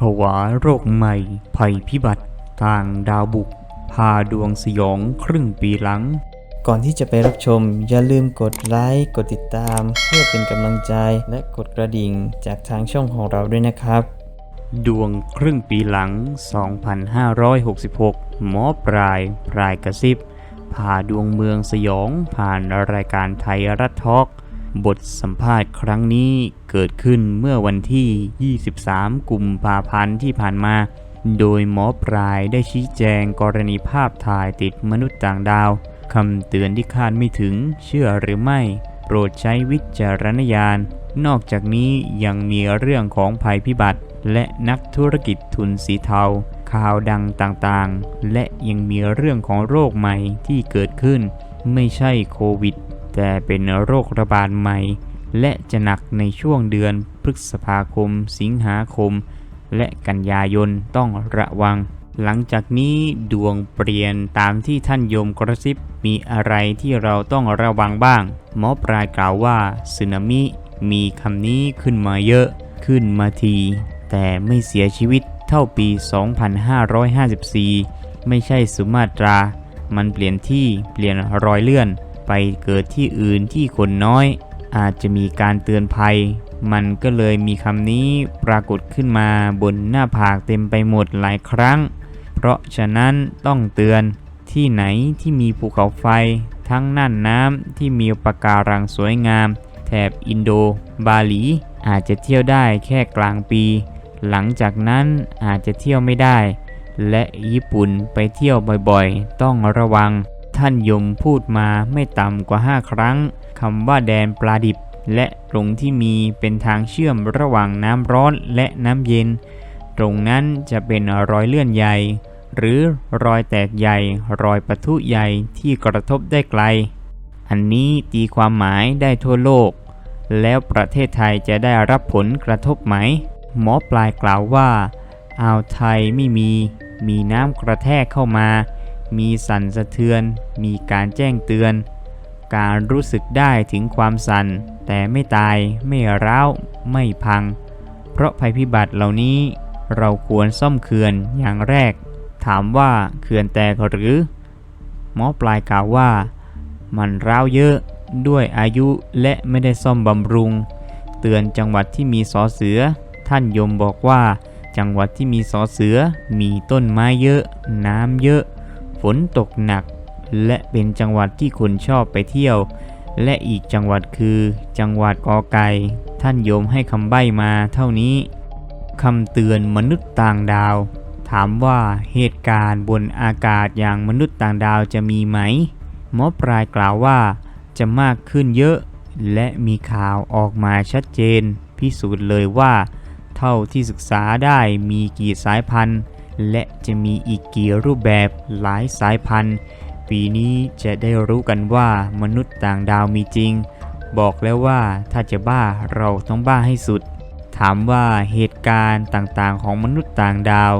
ผวาโรคใหม่ ภัยพิบัติทางดาวบุก พาดวงสยองครึ่งปีหลัง ก่อนที่จะไปรับชม อย่าลืมกดไลค์กดติดตาม เพื่อเป็นกำลังใจและกดกระดิ่งจากทางช่องของเราด้วยนะครับ ดวงครึ่งปีหลัง 2566 หมอปลายปลายกระซิบพาดวงเมืองสยองผ่านรายการไทยรัฐทอกบทสัมภาษณ์ครั้งนี้ เกิดขึ้นเมื่อวันที่ 23 กุมภาพันธ์ที่ผ่านมา โดยหมอปลายได้ชี้แจงกรณีภาพถ่ายติดมนุษย์ต่างดาวคำเตือนที่คาดไม่ถึงเชื่อหรือไม่ โปรดใช้วิจารณญาณ นอกจากนี้ยังมีเรื่องของภัยพิบัติ และนักธุรกิจทุนสีเทา ข่าวดังต่างๆ และยังมีเรื่องของโรคใหม่ที่เกิดขึ้น ไม่ใช่โควิด แต่เป็นโรคระบาดใหม่ และจะหนักในช่วงเดือนพฤษภาคม สิงหาคม และกันยายนต้องระวัง หลังจากนี้ดวงเปลี่ยนตามที่ท่านโยมกระซิบมีอะไรที่เราต้องระวังบ้าง หมอปลายกล่าวว่าสึนามิมีคำนี้ขึ้นมาเยอะขึ้นมาที แต่ไม่เสียชีวิตเท่าปี 2554 ไม่ใช่สุมาตรา มันเปลี่ยนที่เปลี่ยนรอยเลื่อนไปเกิดที่อื่นที่คนน้อย อาจจะมีการเตือนภัย มันก็เลยมีคำนี้ปรากฏขึ้นมาบนหน้าผากเต็มไปหมดหลายครั้ง เพราะฉะนั้นต้องเตือนที่ไหนที่มีภูเขาไฟ ทั้งน่านน้ำที่มีปะการังสวยงาม แถบอินโด บาหลี อาจจะเที่ยวได้แค่กลางปี หลังจากนั้นอาจจะเที่ยวไม่ได้ และญี่ปุ่นไปเที่ยวบ่อยๆ ต้องระวัง ท่านยมพูดมาไม่ต่ำกว่า 5 ครั้งคำว่าแดนปลาดิบ และตรงที่มีเป็นทางเชื่อมระหว่างน้ำร้อนและน้ำเย็น ตรงนั้นจะเป็นรอยเลื่อนใหญ่ หรือรอยแตกใหญ่ รอยปะทุใหญ่ที่กระทบได้ไกล อันนี้ตีความหมายได้ทั่วโลก แล้วประเทศไทยจะได้รับผลกระทบไหม หมอปลายกล่าวว่าอ่าวไทยไม่มี มีน้ำกระแทกเข้ามา มีสั่นสะเทือน มีการแจ้งเตือน การรู้สึกได้ถึงความสั่น แต่ไม่ตาย ไม่ร้าว ไม่พัง เพราะภัยพิบัติเหล่านี้เราควรซ่อมเขื่อนอย่างแรก ถามว่าเขื่อนแตกหรือ หมอปลายกล่าวว่า มันร้าวเยอะด้วยอายุและไม่ได้ซ่อมบำรุง เตือนจังหวัดที่มีสอเสือ ท่านยมบอกว่า จังหวัดที่มีสอเสือมีต้นไม้เยอะ น้ำเยอะ ฝนตกหนัก และเป็นจังหวัดที่คนชอบไปเที่ยว และอีกจังหวัดคือ จังหวัดกอไก่ท่านโยมให้คำใบ้มาเท่านี้คำเตือนมนุษย์ต่างดาว ถามว่าเหตุการณ์บนอากาศอย่างมนุษย์ต่างดาวจะมีไหม หมอปลายกล่าวว่าจะมากขึ้นเยอะ และมีข่าวออกมาชัดเจน พิสูจน์เลยว่า เท่าที่ศึกษาได้มีกี่สายพันธุ์ และจะมีอีกกี่รูปแบบหลายสายพันธุ์ ปีนี้จะได้รู้กันว่ามนุษย์ต่างดาวมีจริง บอกแล้วว่าถ้าจะบ้าเราต้องบ้าให้สุด ถามว่าเหตุการณ์ต่างๆ ของมนุษย์ต่างดาว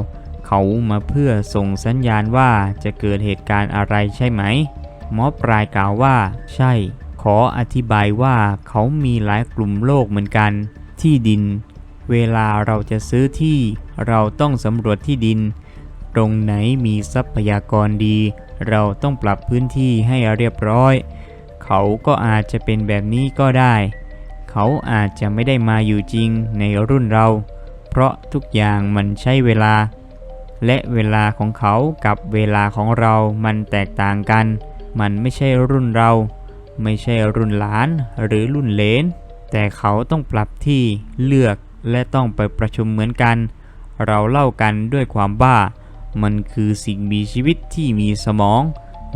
เขามาเพื่อส่งสัญญาณว่าจะเกิดเหตุการณ์อะไรใช่ไหมหมอปลายกล่าวว่า ใช่ ขออธิบายว่าเขามีหลายกลุ่มโลกเหมือนกัน ที่ดิน เวลาเราจะซื้อที่เราต้องสำรวจที่ดิน ตรงไหนมีทรัพยากรดี เราต้องปรับพื้นที่ให้เรียบร้อย เขาก็อาจจะเป็นแบบนี้ก็ได้ เขาอาจจะไม่ได้มาอยู่จริงในรุ่นเรา เพราะทุกอย่างมันใช้เวลา และเวลาของเขากับเวลาของเรามันแตกต่างกัน มันไม่ใช่รุ่นเรา ไม่ใช่รุ่นหลานหรือรุ่นเลนแต่เขาต้องปรับที่เลือก และต้องไปประชุมเหมือนกัน เราเล่ากันด้วยความบ้า มันคือสิ่งมีชีวิตที่มีสมอง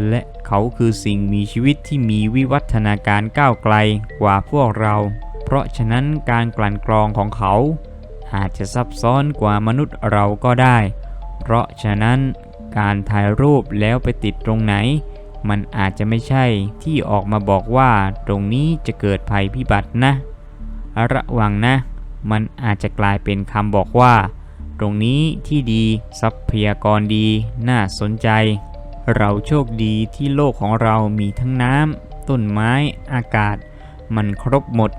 และเขาคือสิ่งมีชีวิตที่มีวิวัฒนาการก้าวไกลกว่าพวกเรา เพราะฉะนั้นการกลั่นกรองของเขา อาจจะซับซ้อนกว่ามนุษย์เราก็ได้ เพราะฉะนั้นการถ่ายรูปแล้วไปติดตรงไหน มันอาจจะไม่ใช่ที่ออกมาบอกว่าตรงนี้จะเกิดภัยพิบัตินะ ระวังนะ มันอาจจะกลายเป็นคำบอกว่า ตรงนี้ที่ดีทรัพยากรดีน่าสนใจ เราโชคดีที่โลกของเรามีทั้งน้ำต้นไม้อากาศ มันครบหมด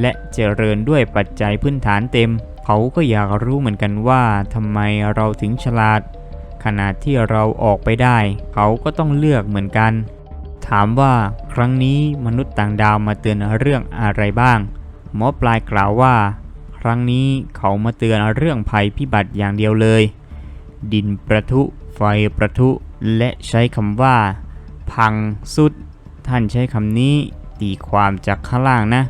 และเจริญด้วยปัจจัยพื้นฐานเต็ม เขาก็อยากรู้เหมือนกันว่าทำไมเราถึงฉลาดขนาดที่เราออกไปได้ เขาก็ต้องเลือกเหมือนกัน ถามว่าครั้งนี้มนุษย์ต่างดาวมาเตือนเรื่องอะไรบ้างหมอปลายกล่าวว่า ครั้งนี้เขามาเตือนเรื่องภัยพิบัติอย่างเดียวเลย ดินประทุ ไฟประทุ และใช้คำว่า พังสุด ท่านใช้คำนี้ตีความจากข้างล่างนะ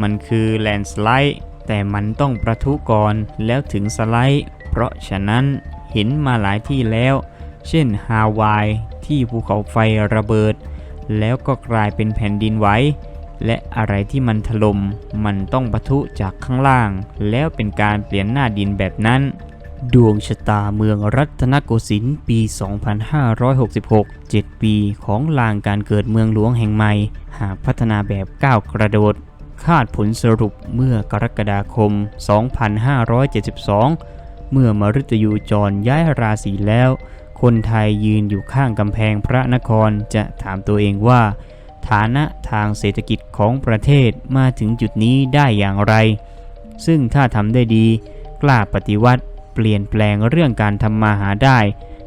มันคือแลนสไลด์แต่มันต้องประทุก่อนแล้วถึงสไลด์ เพราะฉะนั้นเห็นมาหลายที่แล้ว เช่นฮาวายที่ภูเขาไฟระเบิด แล้วก็กลายเป็นแผ่นดินไหว และอะไรที่มันถล่มมันต้องปะทุจากข้างล่าง แล้วเป็นการเปลี่ยนหน้าดินแบบนั้น ดวงชะตาเมืองรัตนโกสินทร์ปี 2566 7 ปีของลางการเกิดเมืองหลวงแห่งใหม่ หากพัฒนาแบบก้าวกระโดด คาดผลสรุปเมื่อกรกฎาคม 2572 เมื่อมฤตยูจรย้ายราศีแล้ว คนไทยยืนอยู่ข้างกำแพงพระนครจะถามตัวเองว่า ฐานะทางเศรษฐกิจของประเทศมาถึงจุดนี้ได้อย่างไร ซึ่งถ้าทำได้ดี กล้าปฏิวัติ เปลี่ยนแปลงเรื่องการทำมาหาได้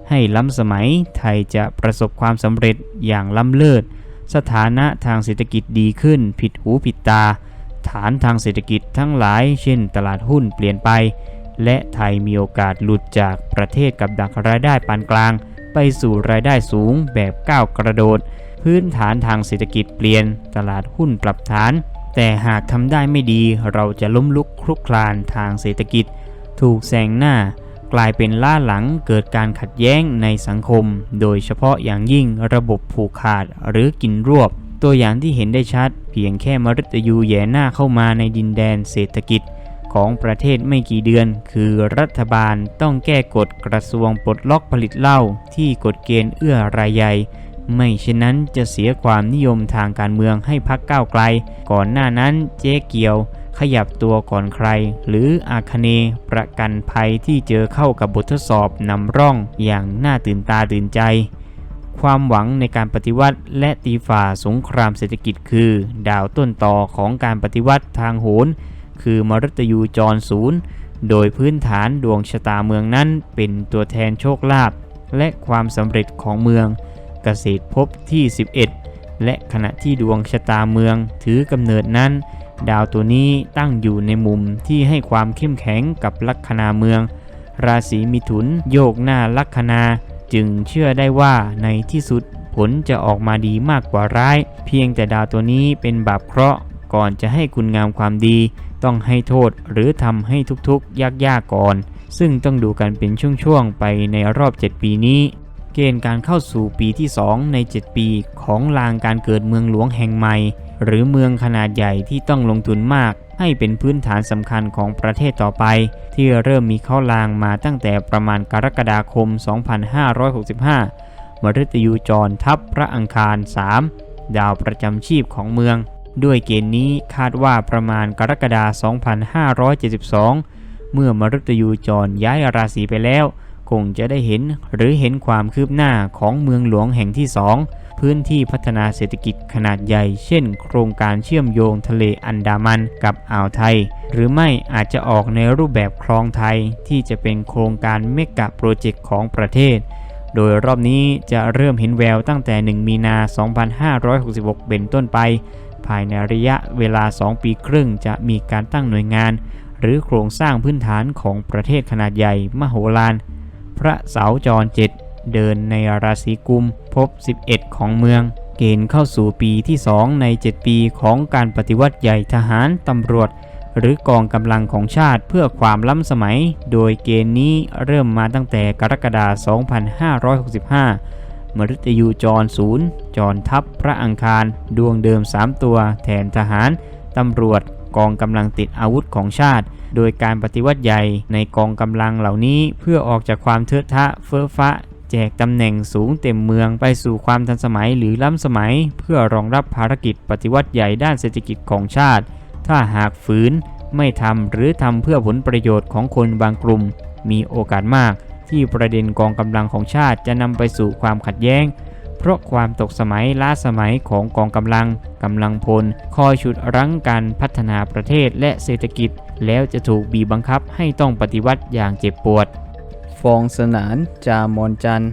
ให้ล้ำสมัยไทยจะประสบความสำเร็จอย่างล้ำเลิศ สถานะทางเศรษฐกิจดีขึ้น ผิดหูผิดตา ฐานทางเศรษฐกิจทั้งหลาย เช่น ตลาดหุ้นเปลี่ยนไป และไทยมีโอกาสหลุดจากประเทศกับดักรายได้ปานกลาง ไปสู่รายได้สูงแบบก้าวกระโดด พื้นฐานทางเศรษฐกิจเปลี่ยนตลาดหุ้นปรับฐาน แต่หากทำได้ไม่ดีเราจะล้มลุกคลุกคลานทางเศรษฐกิจ ถูกแซงหน้ากลายเป็นล่าหลังเกิดการขัดแย้งในสังคม โดยเฉพาะอย่างยิ่งระบบผูกขาดหรือกินรวบ ตัวอย่างที่เห็นได้ชัด เพียงแค่มฤตยูแย่หน้าเข้ามาในดินแดนเศรษฐกิจของประเทศไม่กี่เดือน คือรัฐบาลต้องแก้กฎกระทรวงปลดล็อกผลิตเหล้าที่กฎเกณฑ์เอื้อรายใหญ่ ไม่เช่นนั้นจะเสียความนิยมทางการเมืองให้พักก้าวไกล ก่อนหน้านั้นเจ๊เกียว ขยับตัวก่อนใคร หรืออาคเนประกันภัยที่เจอเข้ากับบททดสอบนำร่องอย่างน่าตื่นตาตื่นใจ ความหวังในการปฏิวัติและตีฝ่าสงครามเศรษฐกิจคือ ดาวต้นต่อของการปฏิวัติทางโหน คือมฤตยูจรศูนย์โดยพื้นฐานดวงชะตาเมืองนั้นเป็นตัวแทนโชคลาภและความสำเร็จของเมือง กษตรภพที่ 11 และขณะที่ดวงชะตาเมืองถือกำเนิดนั้น ดาวตัวนี้ตั้งอยู่ในมุมที่ให้ความเข้มแข็งกับลัคนาเมือง ราศีมิถุนโยกหน้าลัคนาจึงเชื่อได้ว่าในที่สุดผลจะออกมาดีมากกว่าร้าย เพียงแต่ดาวตัวนี้เป็นบาปเคราะห์ก่อนจะให้คุณงามความดี ต้องให้โทษหรือทำให้ทุกๆยากๆก่อน ซึ่งต้องดูกันเป็นช่วงๆไปในรอบ 7 ปีนี้ เกณฑ์การเข้าสู่ปีที่ 2 ใน 7 ปีของลางการเกิดเมืองหลวงแห่งใหม่ หรือเมืองขนาดใหญ่ที่ต้องลงทุนมาก ให้เป็นพื้นฐานสำคัญของประเทศต่อไป ที่เริ่มมีเข้าลางมาตั้งแต่ประมาณกรกฎาคม 2565 มฤตยูจรทับพระอังคาร 3 ดาวประจำชีพของเมือง ด้วยเกณฑ์นี้คาดว่าประมาณกรกฎาคม 2572 เมื่อมฤตยูจรย้ายราศีไปแล้ว คงจะได้เห็นหรือเห็นความคืบหน้าของเมืองหลวงแห่งที่ 2 พื้นที่พัฒนาเศรษฐกิจขนาดใหญ่ เช่น โครงการเชื่อมโยงทะเลอันดามันกับอ่าวไทย หรือไม่อาจจะออกในรูปแบบคลองไทยที่จะเป็นโครงการเมกะโปรเจกต์ของประเทศ โดยรอบนี้จะเริ่มเห็นแววตั้งแต่ 1 มีนา 2566 เป็นต้นไป ภายในระยะเวลา 2 ปีครึ่งจะมีการตั้งหน่วยงาน หรือโครงสร้างพื้นฐานของประเทศขนาดใหญ่มโหฬาร พระเสาจรเจ็ดเดินในราศีกุมภพ11 ของเมือง เกณฑ์เข้าสู่ปีที่ 2 ใน 7 ปีของการปฏิวัติใหญ่ทหารตำรวจ หรือกองกำลังของชาติเพื่อความล้ำสมัย โดยเกณฑ์นี้เริ่มมาตั้งแต่กรกฎาคม 2565มฤตยูจรศูนย์จรทัพพระอังคาร ดวงเดิม 3 ตัว แทนทหาร ตำรวจ กองกำลังติดอาวุธของชาติ โดยการปฏิวัติใหญ่ในกองกำลังเหล่านี้เพื่อออกจากความเทอะทะเฟ้อฟ้าแจกตำแหน่งสูงเต็มเมืองไปสู่ความทันสมัยหรือล้ำสมัย เพื่อรองรับภารกิจปฏิวัติใหญ่ด้านเศรษฐกิจของชาติ ถ้าหากฝืนไม่ทำหรือทำเพื่อผลประโยชน์ของคนบางกลุ่ม มีโอกาสมาก ที่ประเด็นกองกำลังของชาติจะนำไปสู่ความขัดแย้ง เพราะความตกสมัยล้าสมัยของกองกำลังกำลังพล คอยฉุดรั้งการพัฒนาประเทศและเศรษฐกิจ แล้วจะถูกบีบบังคับให้ต้องปฏิวัติอย่างเจ็บปวด ฟองสนาน จามอนจันทร์